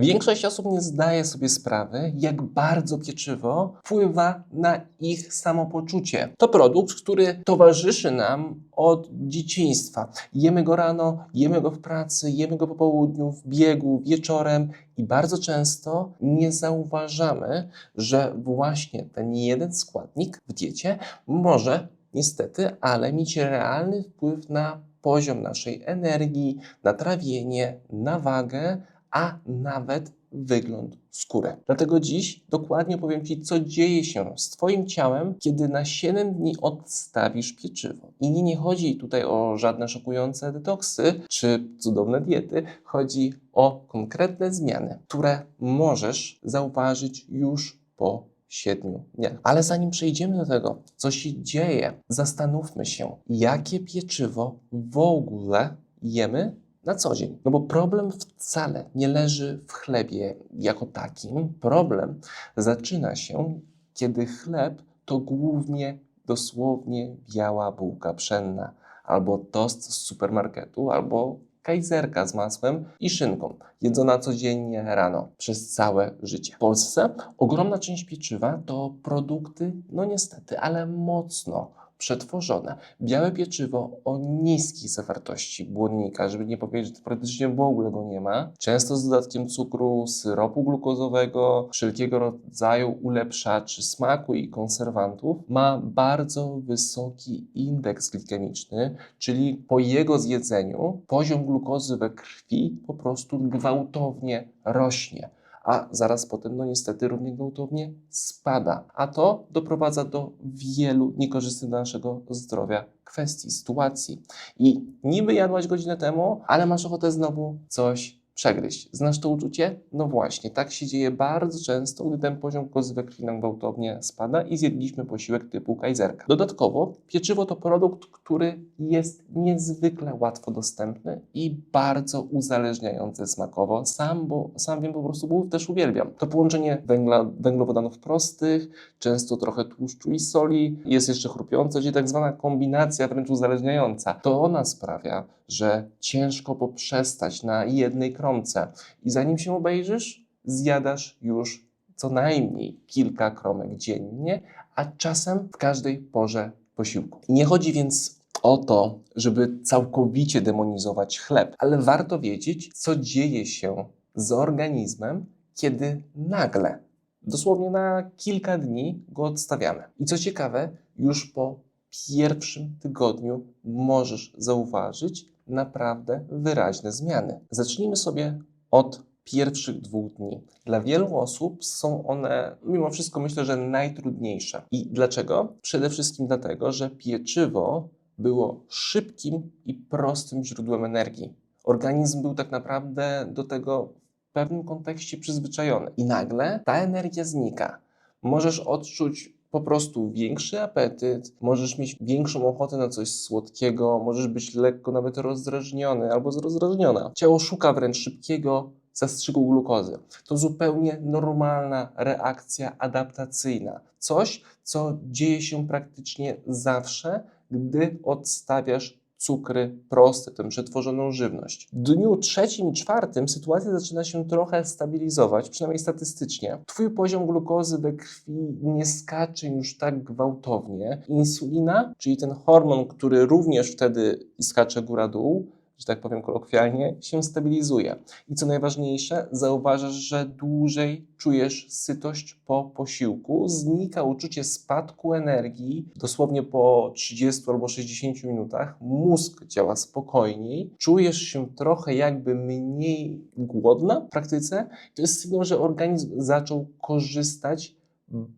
Większość osób nie zdaje sobie sprawy, jak bardzo pieczywo wpływa na ich samopoczucie. To produkt, który towarzyszy nam od dzieciństwa. Jemy go rano, jemy go w pracy, jemy go po południu, w biegu, wieczorem i bardzo często nie zauważamy, że właśnie ten jeden składnik w diecie może niestety, ale mieć realny wpływ na poziom naszej energii, na trawienie, na wagę, a nawet wygląd skóry. Dlatego dziś dokładnie opowiem Ci, co dzieje się z Twoim ciałem, kiedy na 7 dni odstawisz pieczywo. I nie, nie chodzi tutaj o żadne szokujące detoksy czy cudowne diety, chodzi o konkretne zmiany, które możesz zauważyć już po 7 dniach. Ale zanim przejdziemy do tego, co się dzieje, zastanówmy się, jakie pieczywo w ogóle jemy na co dzień. No bo problem wcale nie leży w chlebie jako takim. Problem zaczyna się, kiedy chleb to głównie dosłownie biała bułka pszenna, albo tost z supermarketu, albo kajzerka z masłem i szynką, jedzona codziennie rano przez całe życie. W Polsce ogromna część pieczywa to produkty, no niestety, ale mocno przetworzone. Białe pieczywo o niskiej zawartości błonnika, żeby nie powiedzieć, że praktycznie w ogóle go nie ma. Często z dodatkiem cukru, syropu glukozowego, wszelkiego rodzaju ulepszaczy smaku i konserwantów. Ma bardzo wysoki indeks glikemiczny, czyli po jego zjedzeniu poziom glukozy we krwi po prostu gwałtownie rośnie a zaraz potem, no niestety, równie gwałtownie spada. A to doprowadza do wielu niekorzystnych dla naszego zdrowia kwestii, sytuacji. I niby jadłaś godzinę temu, ale masz ochotę znowu coś przegryźć. Znasz to uczucie? No właśnie, tak się dzieje bardzo często, gdy ten poziom glukozy we krwi nam gwałtownie spada i zjedliśmy posiłek typu kajzerka. Dodatkowo pieczywo to produkt, który jest niezwykle łatwo dostępny i bardzo uzależniający smakowo. Sam, bo sam wiem po prostu, bo też uwielbiam. To połączenie węgla, węglowodanów prostych, często trochę tłuszczu i soli, jest jeszcze chrupiące, czyli tak zwana kombinacja wręcz uzależniająca. To ona sprawia, że ciężko poprzestać na jednej kromce i zanim się obejrzysz, zjadasz już co najmniej kilka kromek dziennie, a czasem w każdej porze posiłku. Nie chodzi więc o to, żeby całkowicie demonizować chleb, ale warto wiedzieć, co dzieje się z organizmem, kiedy nagle, dosłownie na kilka dni, go odstawiamy. I co ciekawe, już po pierwszym tygodniu możesz zauważyć naprawdę wyraźne zmiany. Zacznijmy sobie od pierwszych dwóch dni. Dla wielu osób są one, mimo wszystko, myślę, że najtrudniejsze. I dlaczego? Przede wszystkim dlatego, że pieczywo było szybkim i prostym źródłem energii. Organizm był tak naprawdę do tego w pewnym kontekście przyzwyczajony. I nagle ta energia znika. Możesz odczuć po prostu większy apetyt, możesz mieć większą ochotę na coś słodkiego, możesz być lekko nawet rozdrażniony albo rozdrażniona. Ciało szuka wręcz szybkiego zastrzyku glukozy. To zupełnie normalna reakcja adaptacyjna. Coś, co dzieje się praktycznie zawsze, gdy odstawiasz cukry proste, tę przetworzoną żywność. W dniu trzecim i czwartym sytuacja zaczyna się trochę stabilizować, przynajmniej statystycznie. Twój poziom glukozy we krwi nie skacze już tak gwałtownie. Insulina, czyli ten hormon, który również wtedy skacze góra-dół, że tak powiem kolokwialnie, się stabilizuje. I co najważniejsze, zauważasz, że dłużej czujesz sytość po posiłku, znika uczucie spadku energii, dosłownie po 30 albo 60 minutach, mózg działa spokojniej, czujesz się trochę jakby mniej głodna w praktyce. To jest sygnał, że organizm zaczął korzystać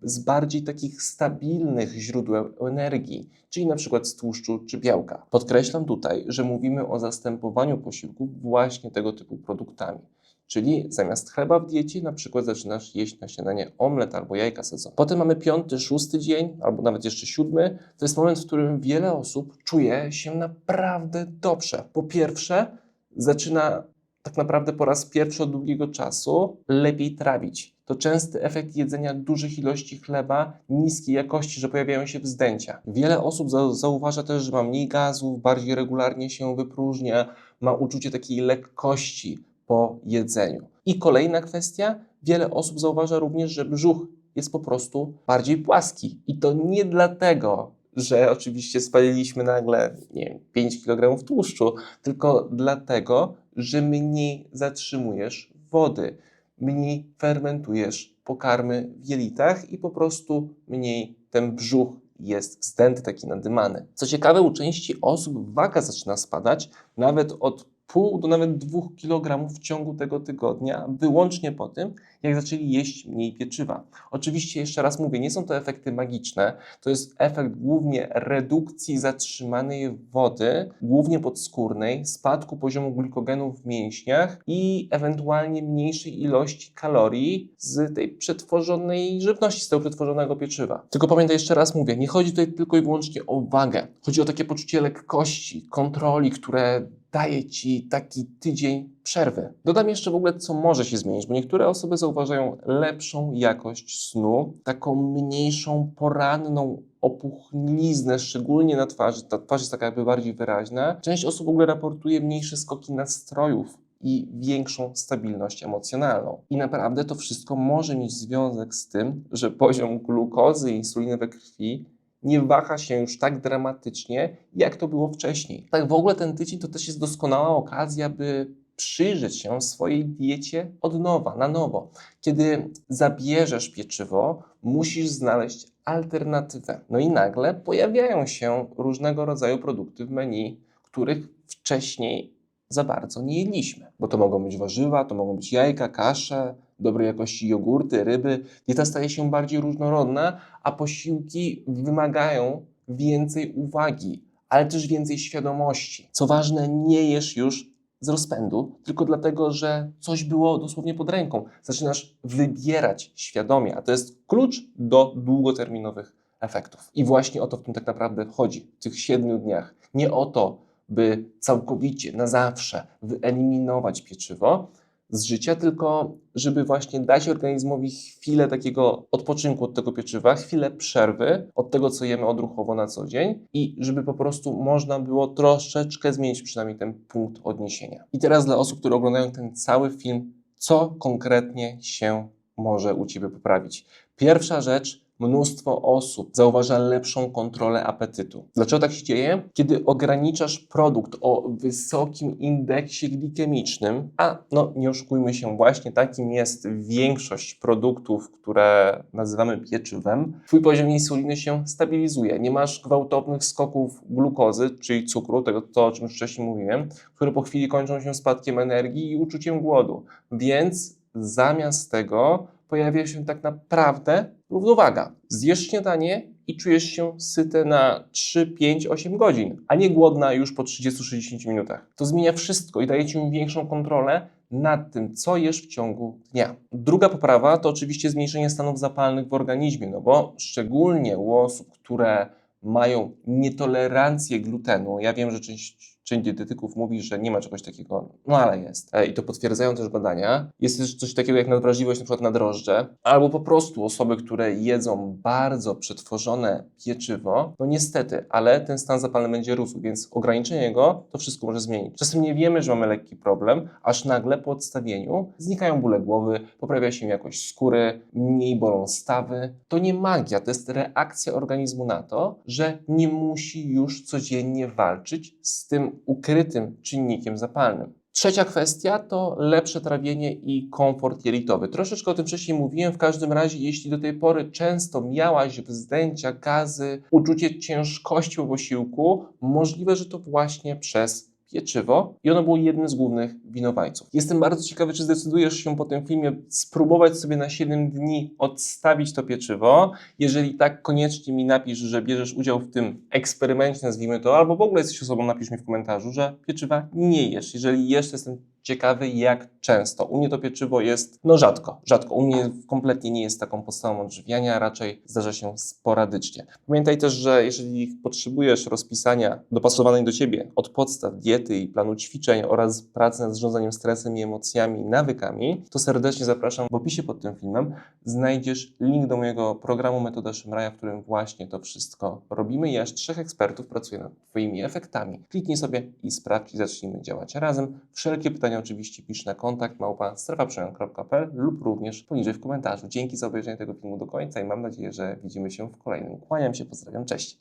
z bardziej takich stabilnych źródeł energii, czyli na przykład z tłuszczu czy białka. Podkreślam tutaj, że mówimy o zastępowaniu posiłków właśnie tego typu produktami. Czyli zamiast chleba w diecie, na przykład zaczynasz jeść na śniadanie omlet albo jajka sadzone. Potem mamy piąty, szósty dzień, albo nawet jeszcze siódmy. To jest moment, w którym wiele osób czuje się naprawdę dobrze. Po pierwsze, zaczyna tak naprawdę po raz pierwszy od długiego czasu lepiej trawić. To częsty efekt jedzenia dużych ilości chleba niskiej jakości, że pojawiają się wzdęcia. Wiele osób za zauważa też, że ma mniej gazów, bardziej regularnie się wypróżnia, ma uczucie takiej lekkości po jedzeniu. I kolejna kwestia, wiele osób zauważa również, że brzuch jest po prostu bardziej płaski. I to nie dlatego, że oczywiście spaliliśmy nagle, nie wiem, 5 kg tłuszczu, tylko dlatego, że mniej zatrzymujesz wody, mniej fermentujesz pokarmy w jelitach i po prostu mniej ten brzuch jest zdęty, taki nadymany. Co ciekawe, u części osób waga zaczyna spadać nawet od pół do nawet dwóch kilogramów w ciągu tego tygodnia, wyłącznie po tym, jak zaczęli jeść mniej pieczywa. Oczywiście, jeszcze raz mówię, nie są to efekty magiczne, to jest efekt głównie redukcji zatrzymanej wody, głównie podskórnej, spadku poziomu glikogenu w mięśniach i ewentualnie mniejszej ilości kalorii z tej przetworzonej żywności, z tego przetworzonego pieczywa. Tylko pamiętaj, jeszcze raz mówię, nie chodzi tutaj tylko i wyłącznie o wagę. Chodzi o takie poczucie lekkości, kontroli, które daje ci taki tydzień przerwy. Dodam jeszcze w ogóle, co może się zmienić, bo niektóre osoby zauważają lepszą jakość snu, taką mniejszą poranną opuchliznę, szczególnie na twarzy. Ta twarz jest taka jakby bardziej wyraźna. Część osób w ogóle raportuje mniejsze skoki nastrojów i większą stabilność emocjonalną. I naprawdę to wszystko może mieć związek z tym, że poziom glukozy i insuliny we krwi nie waha się już tak dramatycznie, jak to było wcześniej. Tak w ogóle ten tydzień to też jest doskonała okazja, by przyjrzeć się swojej diecie od nowa, na nowo. Kiedy zabierzesz pieczywo, musisz znaleźć alternatywę. No i nagle pojawiają się różnego rodzaju produkty w menu, których wcześniej za bardzo nie jedliśmy. Bo to mogą być warzywa, to mogą być jajka, kasze, dobrej jakości jogurty, ryby. Dieta staje się bardziej różnorodna, a posiłki wymagają więcej uwagi, ale też więcej świadomości. Co ważne, nie jesz już z rozpędu, tylko dlatego, że coś było dosłownie pod ręką. Zaczynasz wybierać świadomie, a to jest klucz do długoterminowych efektów. I właśnie o to w tym tak naprawdę chodzi w tych siedmiu dniach. Nie o to, by całkowicie, na zawsze wyeliminować pieczywo z życia, tylko żeby właśnie dać organizmowi chwilę takiego odpoczynku od tego pieczywa, chwilę przerwy od tego, co jemy odruchowo na co dzień i żeby po prostu można było troszeczkę zmienić przynajmniej ten punkt odniesienia. I teraz dla osób, które oglądają ten cały film, co konkretnie się może u Ciebie poprawić? Pierwsza rzecz, mnóstwo osób zauważa lepszą kontrolę apetytu. Dlaczego tak się dzieje? Kiedy ograniczasz produkt o wysokim indeksie glikemicznym, a no nie oszukujmy się, właśnie takim jest większość produktów, które nazywamy pieczywem, twój poziom insuliny się stabilizuje. Nie masz gwałtownych skoków glukozy, czyli cukru, tego to, o czym wcześniej mówiłem, które po chwili kończą się spadkiem energii i uczuciem głodu. Więc zamiast tego pojawia się tak naprawdę równowaga. Zjesz śniadanie i czujesz się syte na 3, 5, 8 godzin, a nie głodna już po 30-60 minutach. To zmienia wszystko i daje ci większą kontrolę nad tym, co jesz w ciągu dnia. Druga poprawa to oczywiście zmniejszenie stanów zapalnych w organizmie, no bo szczególnie u osób, które mają nietolerancję glutenu, ja wiem, że część część dietetyków mówi, że nie ma czegoś takiego, no ale jest. E, I to potwierdzają też badania. Jest też coś takiego jak nadwrażliwość na przykład na drożdże, albo po prostu osoby, które jedzą bardzo przetworzone pieczywo, no niestety, ale ten stan zapalny będzie rósł, więc ograniczenie go to wszystko może zmienić. Czasem nie wiemy, że mamy lekki problem, aż nagle po odstawieniu znikają bóle głowy, poprawia się jakość skóry, mniej bolą stawy. To nie magia, to jest reakcja organizmu na to, że nie musi już codziennie walczyć z tym ukrytym czynnikiem zapalnym. Trzecia kwestia to lepsze trawienie i komfort jelitowy. Troszeczkę o tym wcześniej mówiłem. W każdym razie, jeśli do tej pory często miałaś wzdęcia, gazy, uczucie ciężkości po posiłku, możliwe, że to właśnie przez pieczywo i ono było jednym z głównych winowajców. Jestem bardzo ciekawy, czy zdecydujesz się po tym filmie spróbować sobie na 7 dni odstawić to pieczywo. Jeżeli tak, koniecznie mi napisz, że bierzesz udział w tym eksperymencie, nazwijmy to, albo w ogóle jesteś osobą, napisz mi w komentarzu, że pieczywa nie jesz. Jeżeli jesz, to jestem ciekawy, jak często. U mnie to pieczywo jest, no rzadko, rzadko. U mnie kompletnie nie jest taką podstawą odżywiania, raczej zdarza się sporadycznie. Pamiętaj też, że jeżeli potrzebujesz rozpisania dopasowanej do Ciebie od podstaw diety i planu ćwiczeń oraz pracy nad zrządzaniem stresem i emocjami i nawykami, to serdecznie zapraszam. W opisie pod tym filmem znajdziesz link do mojego programu Metoda Szymraja, w którym właśnie to wszystko robimy i aż trzech ekspertów pracuje nad Twoimi efektami. Kliknij sobie i sprawdź i zacznijmy działać razem. Wszelkie pytania pytania oczywiście pisz na kontakt małpa lub również poniżej w komentarzu. Dzięki za obejrzenie tego filmu do końca i mam nadzieję, że widzimy się w kolejnym. Kłaniam się, pozdrawiam, cześć.